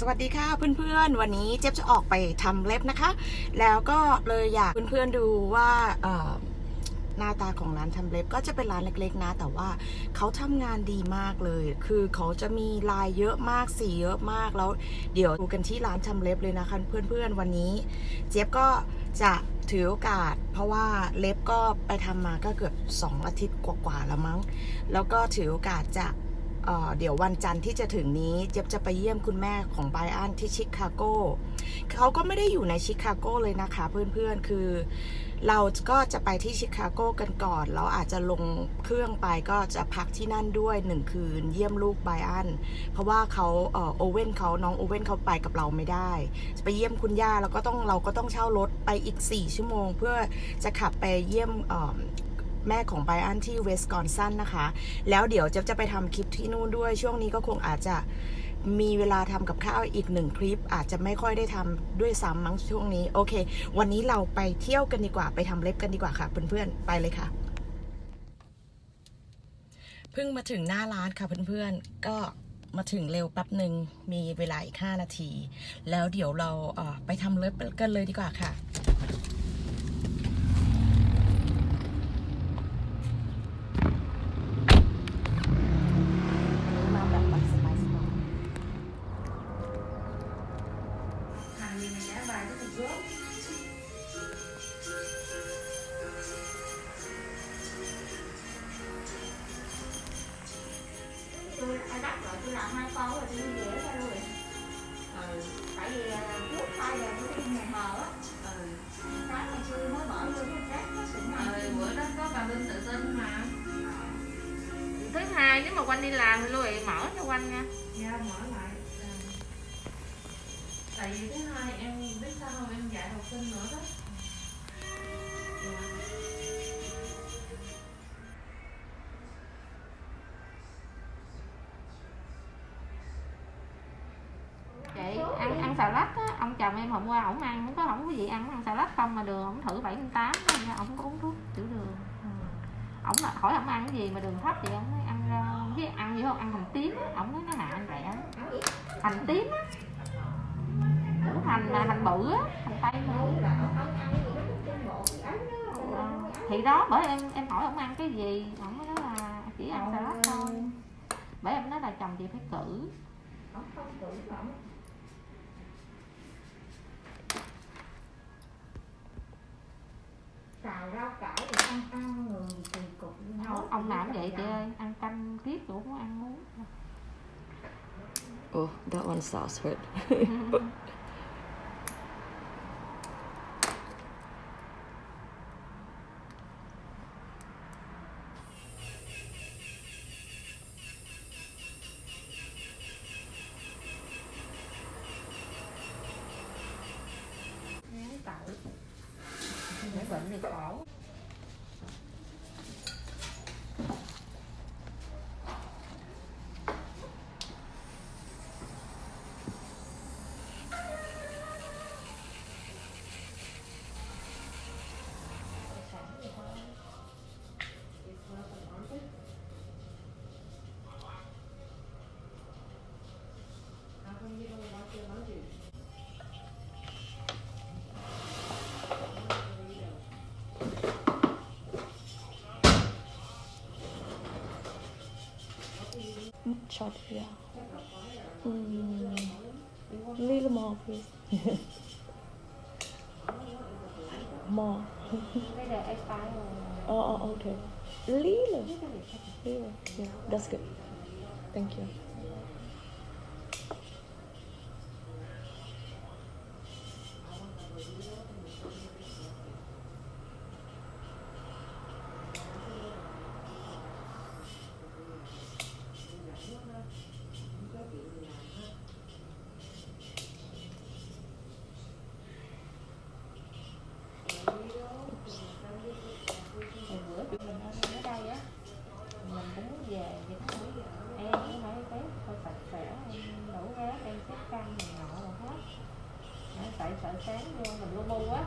สวัสดีค่ะเพื่อนๆ วันนี้เจ๊จะออกไปทำเล็บนะคะ แล้วก็เลยอยากเพื่อนๆดูว่าหน้าตาของร้านทำเล็บก็จะเป็นร้านเล็ก ๆ นะ แต่ว่าเขาทำงานดีมากเลย คือเขาจะมีลายเยอะมากสีเยอะมากแล้ว เดี๋ยวดูกันที่ร้านทำเล็บเลยนะคะเพื่อนๆวันนี้ เจ๊ก็จะถือโอกาส เพราะว่าเล็บก็ไปทำมาก็เกือบ 2 อาทิตย์กว่าๆแล้วมั้ง แล้วก็ถือโอกาสจะ เเดี๋ยววันจันทร์ที่จะถึงนี้เจี๊ยบจะไปเยี่ยมคุณแม่ของไบรอันที่ชิคาโกเขาก็ไม่ได้อยู่ในชิคาโกเลยนะคะเพื่อนๆ คือเราก็จะไปที่ชิคาโกกันก่อนแล้วอาจจะลงเครื่องไปก็จะพักที่นั่นด้วยหนึ่งคืนเยี่ยมลูกไบรอันเพราะว่าเขาโอเว่นเขาน้องโอเว่นเขาไปกับเราไม่ได้ ไปเยี่ยมคุณย่าแล้วก็ต้องเราก็ต้องเช่ารถไปอีก 4 ชั่วโมง เพื่อจะขับไปเยี่ยม แม่ของไบอันที่เวสกอนซันนะคะ แล้วเดี๋ยวเจะจะไปทำคลิปที่นู่นด้วย ช่วงนี้ก็คงอาจจะมีเวลาทำกับข้าวอีกหนึ่งคลิป อาจจะไม่ค่อยได้ทำด้วยซ้ำมั้งช่วงนี้ โอเค วันนี้เราไปเที่ยวกันดีกว่าไปทำเล็บกันดีกว่าค่ะ เพื่อนๆ ไปเลยค่ะเพิ่งมาถึงหน้าร้านค่ะเพื่อนๆ ก็มาถึงเร็วแป๊บหนึ่งมีเวลาอีก 5 นาที แล้วเดี๋ยวเราไปทำเล็บกันเลยดีกว่าค่ะ tôi ai bắt rồi tôi làm hai con rồi tôi đi về ra rồi ừ. tại vì à, trước hai giờ tôi đi nhà thờ á. Ừ. cái ngày xưa mới mở vô cái rác nó xịn này Ờ, bữa đó có bà Linh tự tin mà. Thứ hai nếu mà quanh đi làm thì ý mở cho quanh nha. Dạ mở lại. Tại vì thứ hai em biết sao không? Em dạy học sinh nữa đó. Chị ăn ăn xà lách á, ông chồng em hôm qua ổng ăn không có không có gì ăn ăn xà lách không mà đường ổng thử bảy tám, ổng có uống thuốc tiểu đường. Ổng là hỏi ổng ăn cái gì mà đường thấp thì ổng nói ăn ờ, rau với ăn gì không, ăn hành tím á, ổng nói nó hạ anh rẻ hành tím á. Củ hành mà hành bự á, hành tây mà. Ờ, thì đó, bởi em em hỏi ổng ăn cái gì, ổng nói là chỉ ăn xà lách thôi. Bởi em nói là chồng chị phải cử. xào rau cải thì ăn ăn người thì cục Ông, ông làm vậy chị ơi, ăn canh kiếp cũng không ăn uống. Oh, that one sauce hurt. Short yeah. Mm, little more please more oh, oh okay. Little little yeah that's good. Thank you phải tại sợ sáng vô mình lu bu á.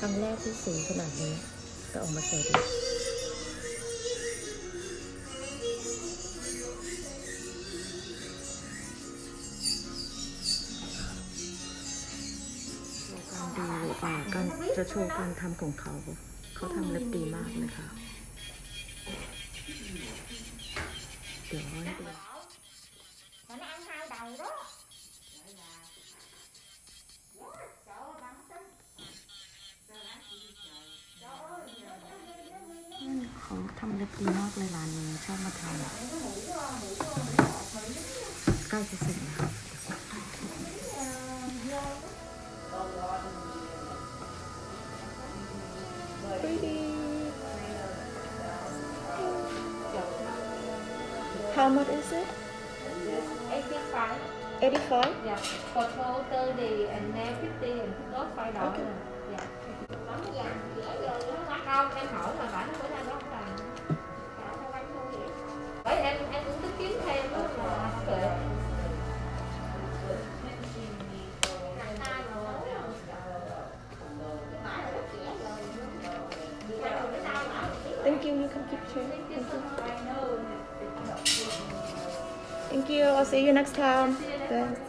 ครั้งแรกที่สูงขนาดนี้ก็ออกมาเจอดีการดูอ่าการจะโชว์การทำของเขา เขาทำเล็บดีมากเลยค่ะ เขาทำเล็บดีมากเลยร้านนี้ชอบมาทำใกล้จะเสร็จแล้ว Pretty. How much is it? 85 85? dạ photo 30 and nail 50 and put off 5 dollar Okay. dạ bắn vàng dễ rồi nó mắt không em hỏi là bạn bữa Thank you. I'll see you next time. Thanks.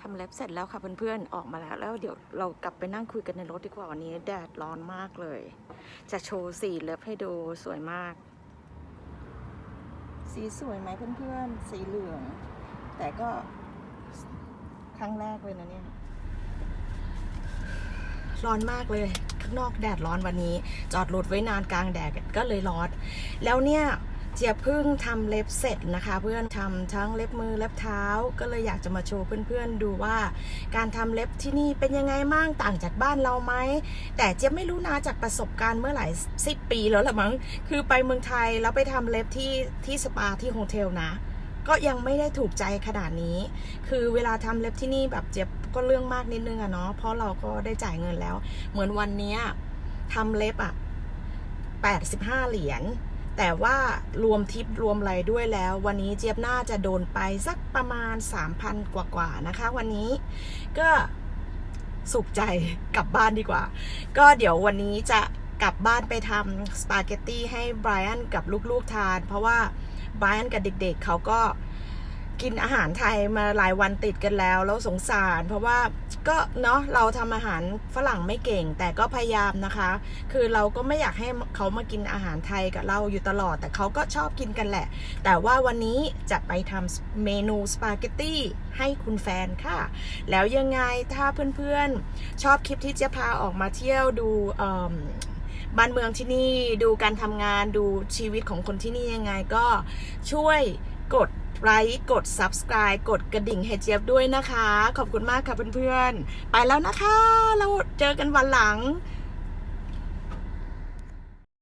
ทำเล็บเสร็จแล้วค่ะเพื่อนๆ ออกมาแล้ว แล้วเดี๋ยวเรากลับไปนั่งคุยกันในรถดีกว่าวันนี้แดดร้อนมากเลย จะโชว์สีเล็บให้ดูสวยมาก สีสวยไหมเพื่อนๆ สีเหลือง แต่ก็ครั้งแรกเลยนะเนี่ยร้อนมากเลย ข้างนอกแดดร้อนวันนี้ จอดรถไว้นานกลางแดดก็เลยร้อน แล้วเนี่ย เจียบเพิ่งทำเล็บเสร็จนะคะ เพื่อนทำทั้งเล็บมือเล็บเท้า ก็เลยอยากจะมาโชว์เพื่อนๆดูว่า การทำเล็บที่นี่เป็นยังไงมั่งต่างจากบ้านเราไหมแต่เจ๊ยบไม่รู้นะจากประสบการณ์เมื่อหลายสิบปีแล้วละมั้งคือไปเมืองไทยแล้วไปทำเล็บที่ที่สปาที่โฮเทลนะก็ยังไม่ได้ถูกใจขนาดนี้ คือเวลาทำเล็บที่นี่แบบเจ็บก็เรื่องมากนิดนึงอะเนาะ เพราะเราก็ได้จ่ายเงินแล้ว เหมือนวันนี้ยทำเล็บอะ85 เหรียญ แต่ว่ารวมทิปรวมอะไรด้วยแล้ว วันนี้เจี๊ยบน่าจะโดนไปสักประมาณ 3,000 กว่าๆนะคะ วันนี้ก็สุขใจกลับบ้านดีกว่า ก็เดี๋ยววันนี้จะกลับบ้านไปทำสปาเกตตี้ให้ไบรอันกับลูกๆทาน เพราะว่าไบรอันกับเด็กๆเขาก็ กินอาหารไทยมาหลายวันติดกันแล้วแล้วสงสาร เพราะว่าก็เนาะเราทำอาหารฝรั่งไม่เก่ง แต่ก็พยายามนะคะ คือเราก็ไม่อยากให้เขามากินอาหารไทยกับเราอยู่ตลอด แต่เขาก็ชอบกินกันแหละ แต่ว่าวันนี้จะไปทำเมนูสปาเกตตี้ให้คุณแฟนค่ะ แล้วยังไงถ้าเพื่อนๆ ชอบคลิปที่จะพาออกมาเที่ยวดูบ้านเมืองที่นี่ดูการทำงานดูชีวิตของคนที่นี่ยังไงก็ช่วย กดไลค์กด subscribe กดกระดิ่งให้เจี๊ยบด้วยนะคะ ขอบคุณมากค่ะเพื่อนๆ ไปแล้วนะคะ เราเจอกันวันหลัง